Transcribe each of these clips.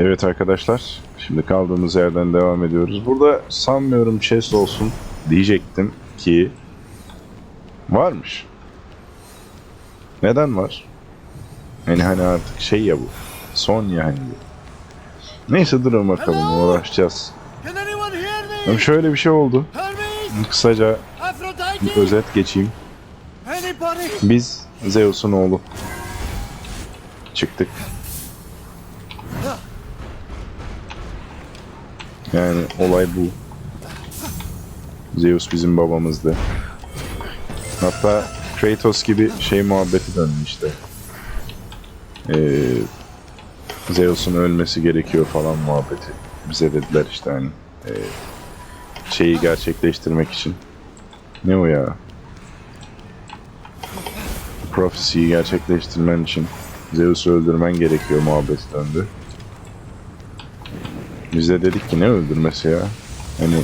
Evet arkadaşlar, şimdi kaldığımız yerden devam ediyoruz. Burada sanmıyorum chest olsun diyecektim ki varmış. Neden var? Yani hani artık şey ya bu. Son yani. Neyse durun bakalım uğraşacağız. Anyone hear Ama şöyle bir şey oldu. Kısaca bir özet geçeyim. Biz Zeus'un oğlu. Çıktık. Yani olay bu. Zeus bizim babamızdı. Hatta Kratos gibi şey muhabbeti döndü işte. Ee, Zeus'un ölmesi gerekiyor falan muhabbeti. Bize dediler işte hani ee, şeyi gerçekleştirmek için. Ne o ya? Prophecy'yi gerçekleştirmen için Zeus'u öldürmen gerekiyor muhabbeti döndü. Biz de dedik ki ne öldürmesi ya? Hani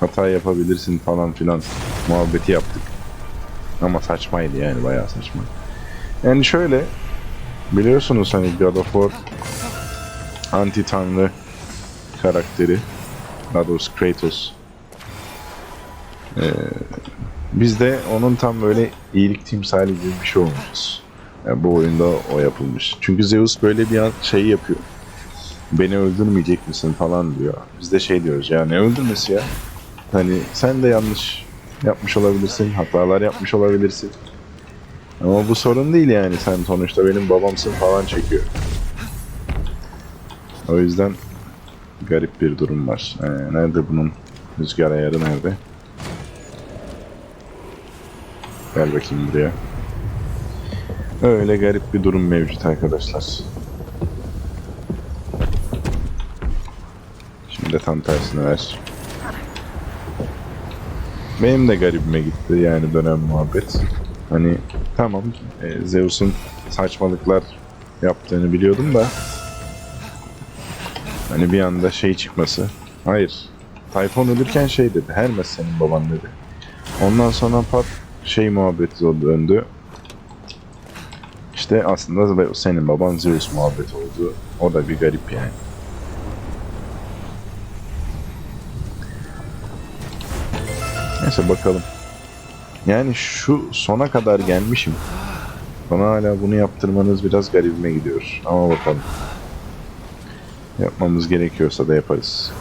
hata yapabilirsin falan filan muhabbeti yaptık. Ama saçmaydı yani bayağı saçma. Yani şöyle biliyorsunuz hani God of War anti tanrı karakteri daha doğrusu Kratos Ee, biz de onun tam böyle iyilik timsali gibi bir şey olmuşuz. Yani bu oyunda o yapılmış. Çünkü Zeus böyle bir an şey yapıyor. Beni öldürmeyecek misin falan diyor. Biz de şey diyoruz ya ne öldürmesi ya? Hani sen de yanlış yapmış olabilirsin, hatalar yapmış olabilirsin. Ama bu sorun değil yani sen sonuçta benim babamsın falan çekiyor. O yüzden garip bir durum var. Ee, nerede bunun rüzgar ayarı nerede? Gel bakayım buraya. Öyle garip bir durum mevcut arkadaşlar. De tam tersine ver. Benim de garibime gitti yani dönem muhabbet. Hani tamam e, Zeus'un saçmalıklar yaptığını biliyordum da hani bir anda şey çıkması. Hayır. Tayfun ölürken şey dedi. Hermes senin baban dedi. Ondan sonra pat şey muhabbeti oldu döndü. İşte aslında senin baban Zeus muhabbeti oldu. O da bir garip yani. Neyse bakalım. Yani şu sona kadar gelmişim. Bana hala bunu yaptırmanız biraz garibime gidiyor. Ama bakalım. Yapmamız gerekiyorsa da yaparız.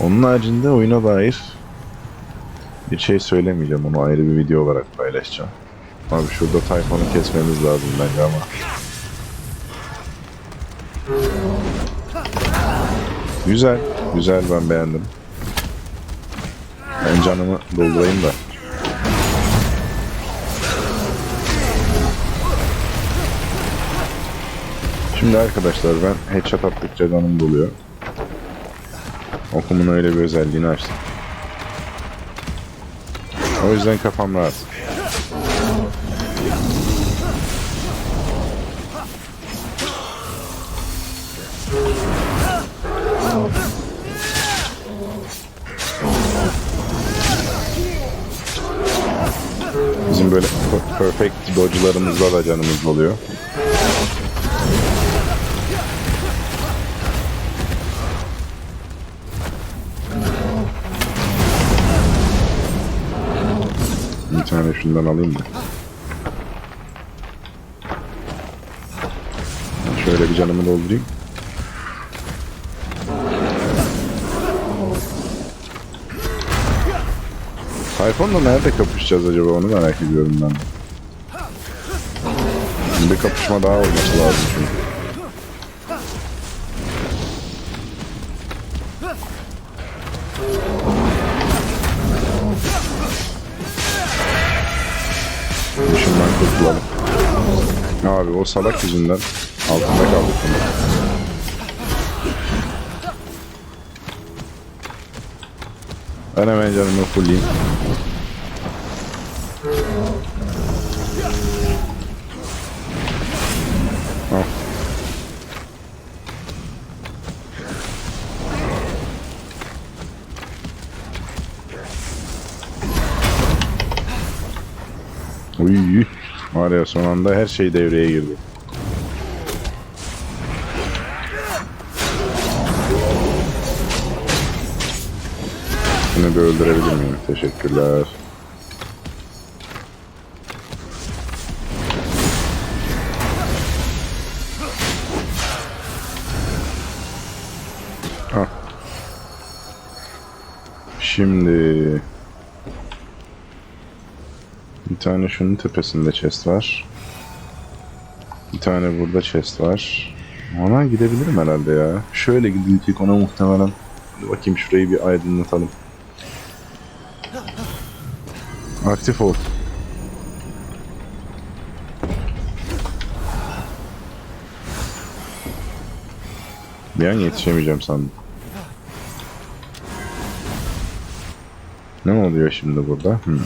Onun haricinde oyuna dair bir şey söylemeyeceğim. Onu ayrı bir video olarak paylaşacağım. Abi şurada Tayfun'u kesmemiz lazım bence ama. Güzel. Güzel ben beğendim. Ben canımı doldurayım da. Şimdi arkadaşlar ben headshot attıkça canım doluyor. Okumun öyle bir özelliğini açtım. O yüzden kafam rahat. Perfect dodge'larımızla da canımız oluyor. Bir tane şundan alayım da. Şöyle bir canımı doldurayım. Tayfun'la nerede kapışacağız acaba onu merak ediyorum ben. Bir kapışma daha olması lazım çünkü. Şundan kurtulalım. Abi o salak yüzünden altında kaldık. Ben canımı fullleyeyim. Al. Uy. Var ya son anda her şey devreye girdi. Seni de öldürebilir miyim? Teşekkürler. Ah. Şimdi bir tane şunun tepesinde chest var. Bir tane burada chest var. Ona gidebilirim herhalde ya. Şöyle gidecek ona muhtemelen. Hadi bakayım şurayı bir aydınlatalım. Aktif ol. Bir an yetişemeyeceğim sandım. Ne oluyor şimdi burada? Hmm.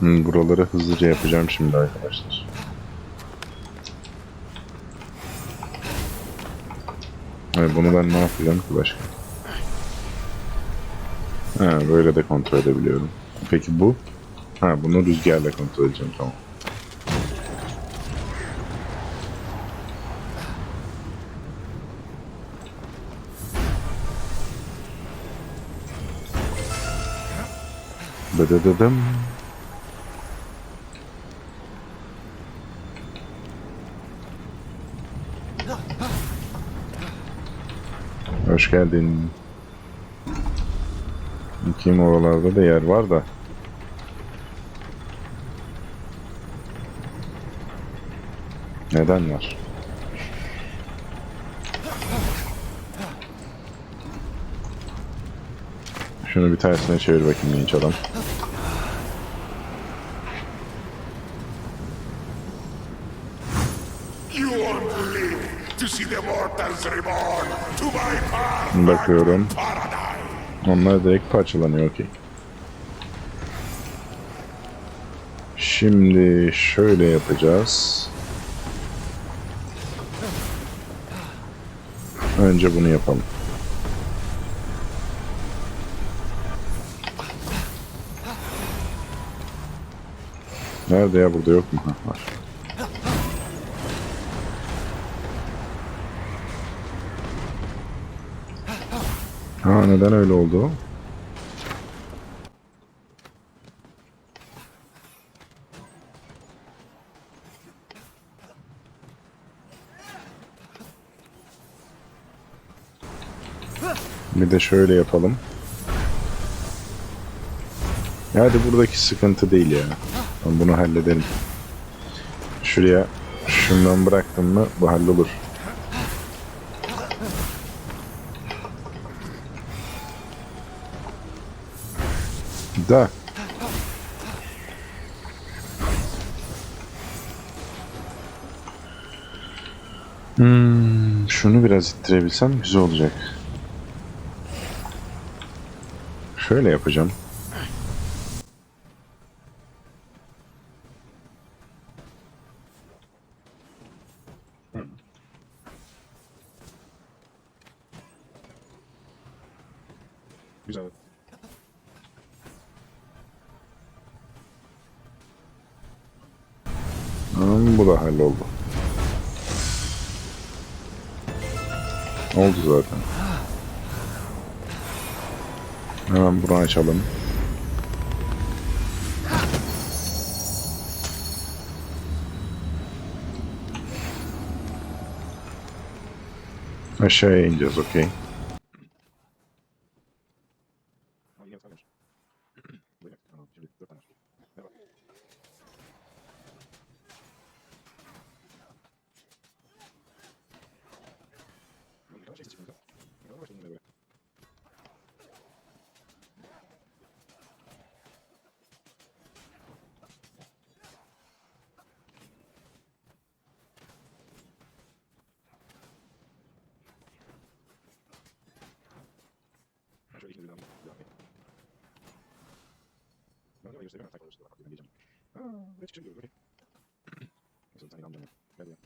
Hmm, buraları hızlıca yapacağım şimdi arkadaşlar. Hayır, bunu ben ne yapacağım ki başka? Ha, böyle de kontrol edebiliyorum. Peki bu? Ha, bunu rüzgarla kontrol edeceğim tamam. Dıdıdıdım. Hoş geldin. Kim oralarda da yer var da. Neden var? Şunu bir tersine çevir bakayım genç adam. Bakıyorum. Onlar direkt parçalanıyor okey. Şimdi şöyle yapacağız. Önce bunu yapalım. Nerede ya burada yok mu? Ha, var. Ha neden öyle oldu? Bir de şöyle yapalım. Hadi buradaki sıkıntı değil ya. Ben bunu hallederim. Şuraya şundan bıraktım mı bu hallolur. Da. Hmm, şunu biraz ittirebilsem güzel olacak. Şöyle yapacağım. Hmm, bu da halloldu. Oldu zaten. Hemen bunu açalım. Aşağıya ineceğiz, okey. ikili devam devam et. Ben de hayır seviyorum sayfaları işte. Ben geleceğim. Aaa. Ve çıkışım diyoruz. Okey. Nasıl tane inanacağım ya. Nerede ya?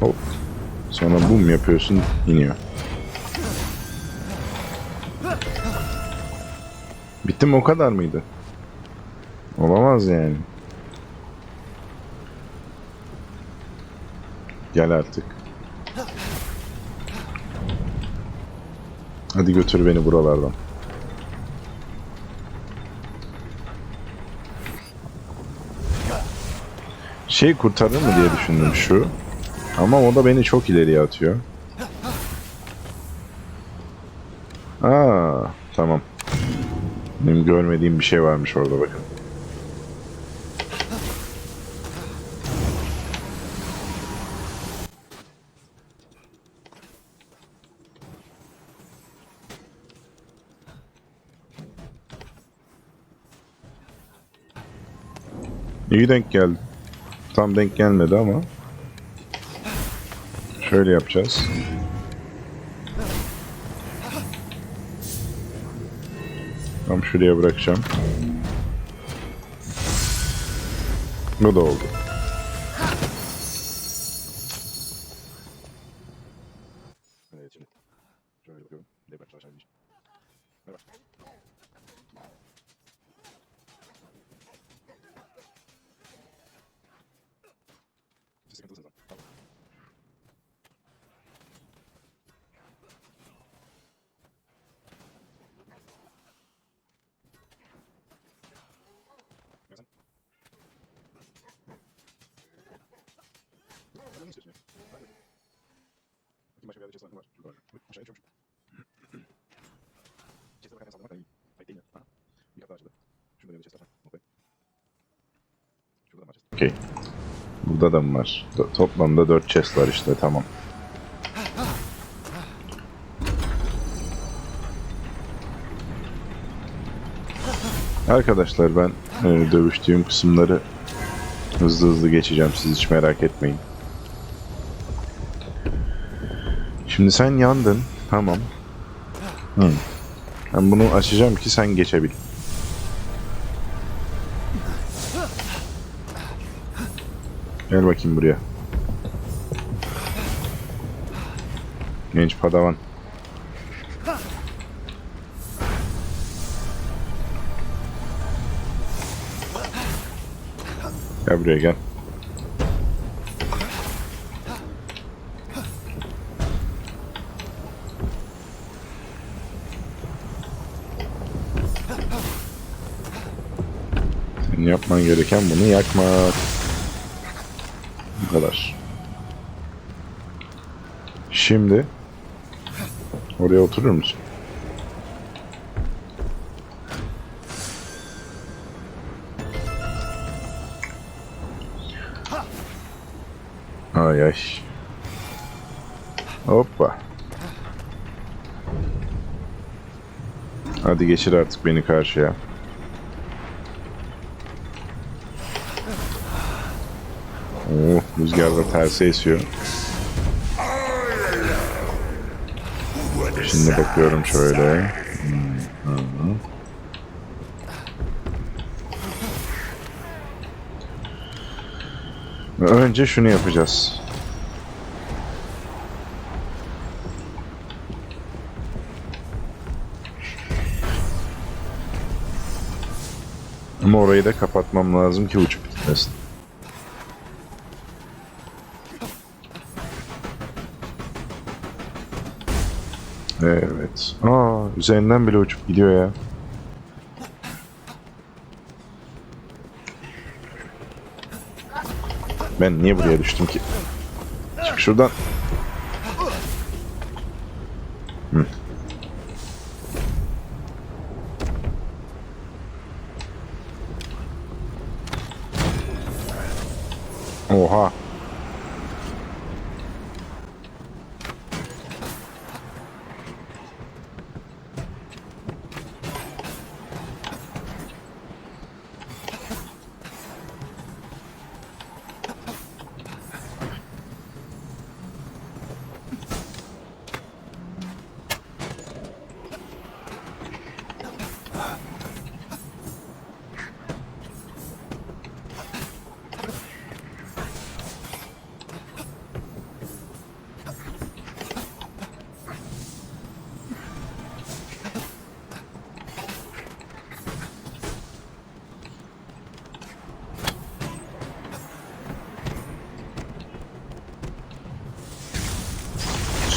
Hop. Sonra boom yapıyorsun iniyor. Bitti mi o kadar mıydı? Olamaz yani. Gel artık. Hadi götür beni buralardan. Şey kurtarır mı diye düşündüm şu. Ama o da beni çok ileriye atıyor. Benim görmediğim bir şey varmış orada bakın. İyi denk geldi. Tam denk gelmedi ama. Şöyle yapacağız. Tam şuraya bırakacağım. Bu da oldu. Başka bir yerde chest var. Şurada var. Aşağıya çömüş. Chest'e bakan en sağlam var. İyi. Hayır değil? Aha. Bir daha açıldı. Şurada bir chest var. Okay. Şurada da var. Okey. Burada da mı var? Do- toplamda 4 chest var işte tamam. Arkadaşlar ben e, dövüştüğüm kısımları hızlı hızlı geçeceğim siz hiç merak etmeyin. Şimdi sen yandın tamam. Hı. Ben bunu açacağım ki sen geçebil. Gel bakayım buraya. Genç padavan. Gel buraya gel. Senin yapman gereken bunu yakmak. Bu kadar. Şimdi oraya oturur musun? Ay ay. Hoppa. Hadi geçir artık beni karşıya. Rüzgar da terse esiyor. Şimdi bakıyorum şöyle. Hmm. Önce şunu yapacağız. Ama orayı da kapatmam lazım ki uçup gitmesin. Evet. Aa, üzerinden bile uçup gidiyor ya. Ben niye buraya düştüm ki? Çık şuradan. Hı. Oha.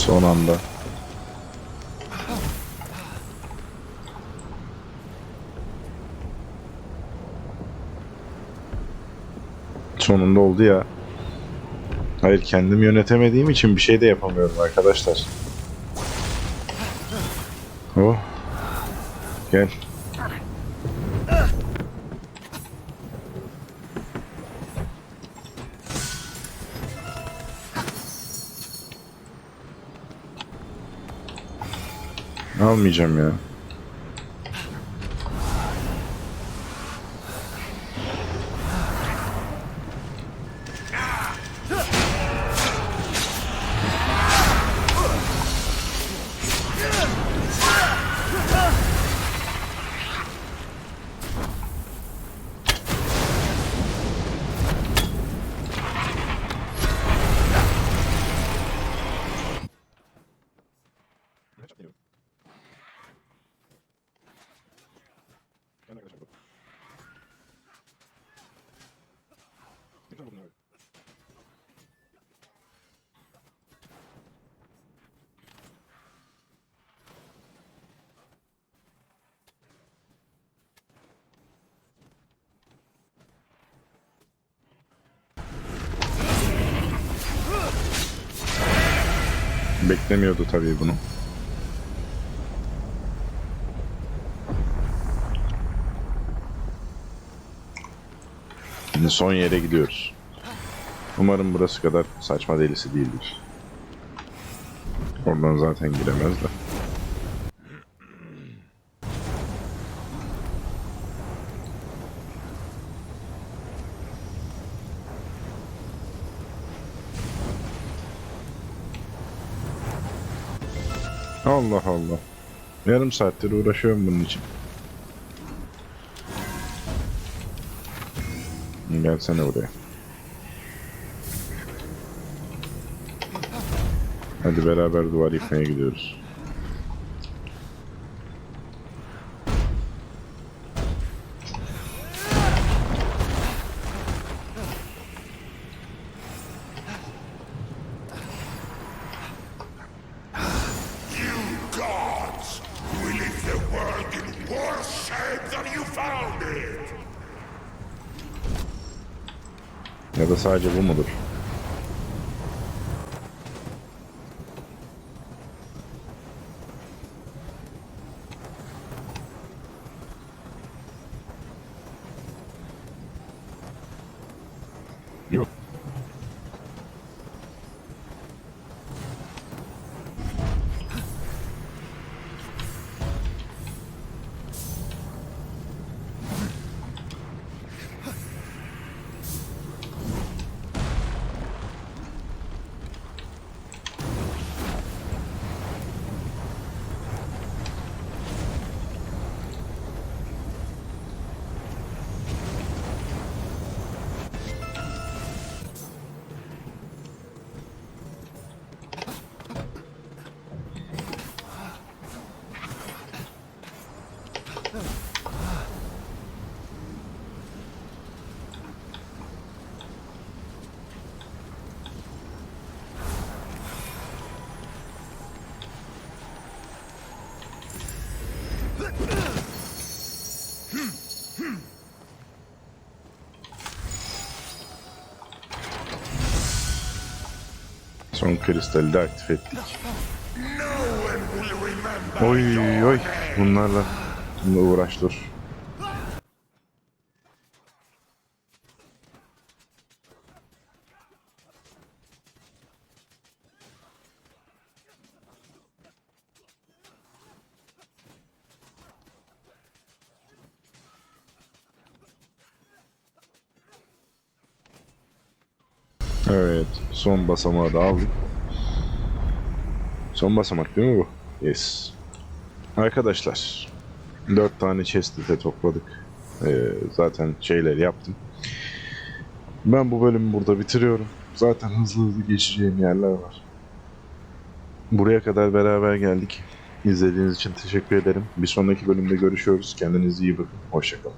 Son anda. Sonunda oldu ya. Hayır kendim yönetemediğim için bir şey de yapamıyorum arkadaşlar. Oh. Gel. Almayacağım ya. Beklemiyordu tabii bunu. Şimdi son yere gidiyoruz. Umarım burası kadar saçma delisi değildir. Oradan zaten giremez de. Allah Allah. Yarım saattir uğraşıyorum bunun için. Gelsene buraya. Hadi beraber duvar yıkmaya gidiyoruz. Ya da sadece bu mudur? Son kristali de aktif ettik. Oy oy bunlarla uğraş dur. Evet, son basamağı da aldık. Son basamak değil mi bu? Yes. Arkadaşlar, dört tane chest'e topladık. Ee, zaten şeyleri yaptım. Ben bu bölümü burada bitiriyorum. Zaten hızlı hızlı geçeceğim yerler var. Buraya kadar beraber geldik. İzlediğiniz için teşekkür ederim. Bir sonraki bölümde görüşüyoruz. Kendinize iyi bakın. Hoşçakalın.